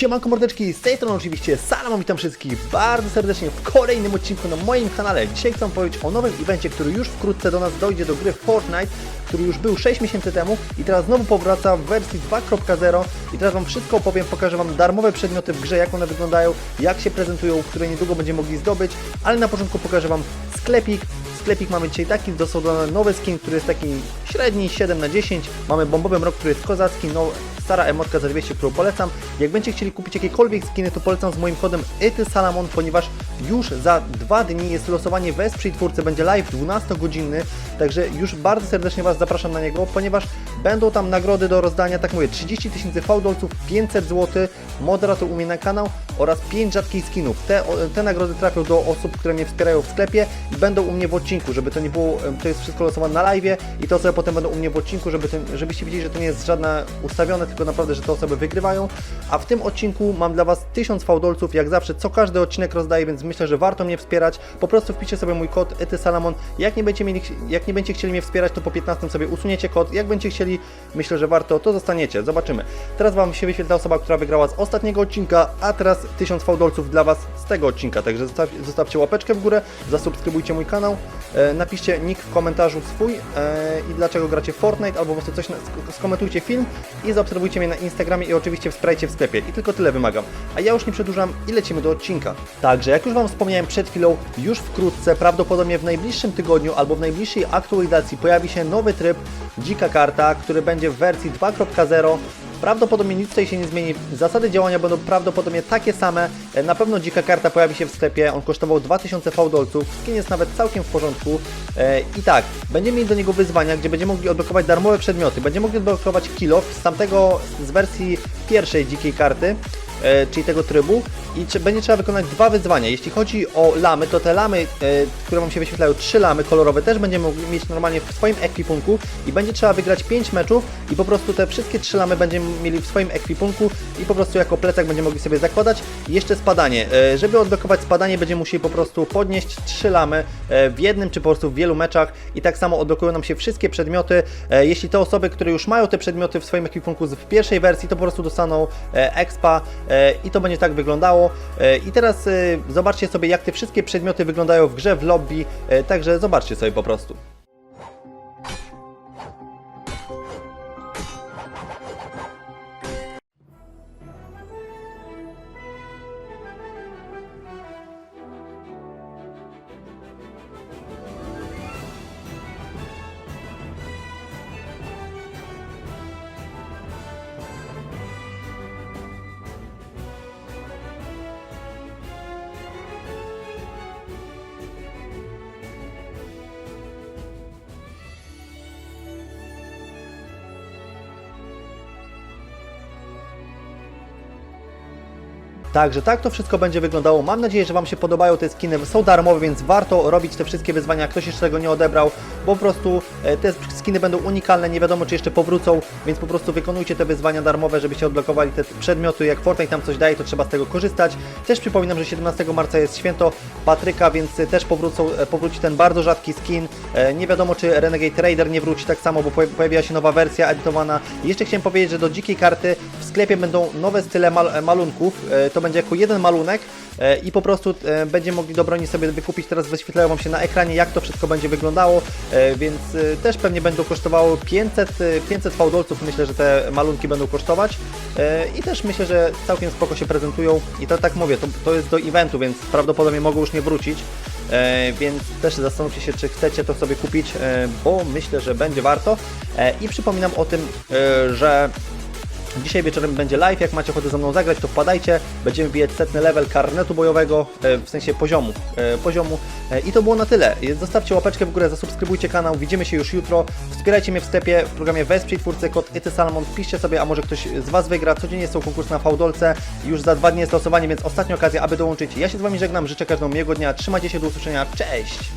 Siemanko mordeczki, z tej strony oczywiście Salamon, witam wszystkich bardzo serdecznie w kolejnym odcinku na moim kanale. Dzisiaj chcę powiedzieć o nowym evencie, który już wkrótce do nas dojdzie do gry Fortnite, który już był 6 miesięcy temu i teraz znowu powraca w wersji 2.0 i teraz Wam wszystko opowiem, pokażę Wam darmowe przedmioty w grze, jak one wyglądają, jak się prezentują, które niedługo będziemy mogli zdobyć, ale na początku pokażę Wam sklepik, Sklepik mamy dzisiaj taki, dostał dodany nowy skin, który jest taki średni, 7 na 10 Mamy bombowy mrok, który jest kozacki, no, stara emotka za 200, którą polecam. Jak będziecie chcieli kupić jakiekolwiek skiny, to polecam z moim kodem ETYSALAMON, ponieważ już za dwa dni jest losowanie Wesprzyj Twórcy, będzie live 12-godzinny, także już bardzo serdecznie Was zapraszam na niego, ponieważ będą tam nagrody do rozdania, tak mówię, 30 tysięcy fałdolców, 500 zł, moderator u mnie na kanał oraz 5 rzadkich skinów. Te, te nagrody trafią do osób, które mnie wspierają w sklepie i będą u mnie w odcinku, żeby to nie było, to jest wszystko losowane na live i te osoby potem będą u mnie w odcinku, żeby ten, żebyście widzieli, że to nie jest żadne ustawione, tylko naprawdę, że te osoby wygrywają. A w tym odcinku mam dla Was 1000 fałdolców, jak zawsze, co każdy odcinek rozdaję, więc myślę, że warto mnie wspierać. Po prostu wpiszcie sobie mój kod ETYSALAMON. Jak nie będziecie mieli, jak nie będziecie chcieli mnie wspierać, to po 15 sobie usuniecie kod. Jak będziecie chcieli, myślę, że warto, to zostaniecie. Zobaczymy. Teraz Wam się wyświetla osoba, która wygrała z ostatniego odcinka, a teraz 1000 fałdolców dla Was z tego odcinka. Także zostaw, zostawcie łapeczkę w górę, zasubskrybujcie mój kanał, e, napiszcie nick w komentarzu swój e, i dlaczego gracie Fortnite, albo po prostu coś na, sk- skomentujcie film i zaobserwujcie mnie na Instagramie i oczywiście wspierajcie w sklepie. I tylko tyle wymagam. A ja już nie przedłużam i lecimy do odcinka. Także, jak już Wam wspomniałem przed chwilą, już wkrótce, prawdopodobnie w najbliższym tygodniu albo w najbliższej aktualizacji pojawi się nowy tryb Dzika Karta, który będzie w wersji 2.0. Prawdopodobnie nic tutaj się nie zmieni. Zasady działania będą prawdopodobnie takie same. E, Na pewno dzika karta pojawi się w sklepie. On kosztował 2000 fałdolców. Skin jest nawet całkiem w porządku. E, I tak, będziemy mieli do niego wyzwania, gdzie będziemy mogli odblokować darmowe przedmioty. Będziemy mogli odblokować kill z tamtego, z wersji pierwszej dzikiej karty e, czyli tego trybu i będzie trzeba wykonać dwa wyzwania. Jeśli chodzi o lamy, to te lamy, e, które Wam się wyświetlają, trzy lamy kolorowe też będziemy mogli mieć normalnie w swoim ekwipunku i będzie trzeba wygrać 5 meczów i po prostu te wszystkie trzy lamy będziemy mieli w swoim ekwipunku i po prostu jako plecak będziemy mogli sobie zakładać. Jeszcze spadanie. E, żeby odblokować spadanie będziemy musieli po prostu podnieść trzy lamy e, w jednym czy po prostu w wielu meczach i tak samo odblokują nam się wszystkie przedmioty. Jeśli te osoby, które już mają te przedmioty w swoim ekwipunku w pierwszej wersji, to po prostu dostaną expa i to będzie tak wyglądało. E, I teraz e, zobaczcie sobie, jak te wszystkie przedmioty wyglądają w grze, w lobby, e, także zobaczcie sobie po prostu. Także tak to wszystko będzie wyglądało. Mam nadzieję, że Wam się podobają te skiny. Są darmowe, więc warto robić te wszystkie wyzwania. Ktoś jeszcze tego nie odebrał, bo po prostu e, te skiny będą unikalne. Nie wiadomo, czy jeszcze powrócą, więc po prostu wykonujcie te wyzwania darmowe, żebyście odblokowali te przedmioty. Jak Fortnite tam coś daje, to trzeba z tego korzystać. Też przypominam, że 17 marca jest święto Patryka, więc e, też powrócą, e, powróci ten bardzo rzadki skin. Nie wiadomo, czy Renegade Raider nie wróci tak samo, bo poja- pojawiła się nowa wersja edytowana. Jeszcze chciałem powiedzieć, że do dzikiej karty w sklepie będą nowe style mal e, malunków. E, To będzie jako jeden malunek e, i po prostu będziemy mogli do broni sobie wykupić. Teraz wyświetlają Wam się na ekranie, jak to wszystko będzie wyglądało, więc też pewnie będą kosztowały 500, e, 500 fałdolców. Myślę, że te malunki będą kosztować i też myślę, że całkiem spoko się prezentują. I to tak mówię, to, to jest do eventu, więc prawdopodobnie mogą już nie wrócić. E, więc też zastanówcie się, czy chcecie to sobie kupić, e, bo myślę, że będzie warto. E, I przypominam o tym, e, że Dzisiaj wieczorem będzie live, jak macie ochotę ze mną zagrać, to wpadajcie. Będziemy wbijać setny level karnetu bojowego, e, w sensie poziomu. e, poziomu. E, I to było na tyle. Zostawcie łapeczkę w górę, zasubskrybujcie kanał, widzimy się już jutro. Wspierajcie mnie w sklepie w programie Wesprzyj Twórcy, kod ETYSALMON, wpiszcie sobie, a może ktoś z Was wygra. Codziennie są konkursy na fałdolce, już za dwa dni jest losowanie, więc ostatnia okazja, aby dołączyć. Ja się z Wami żegnam, życzę każdemu miłego dnia, trzymajcie się, do usłyszenia, cześć!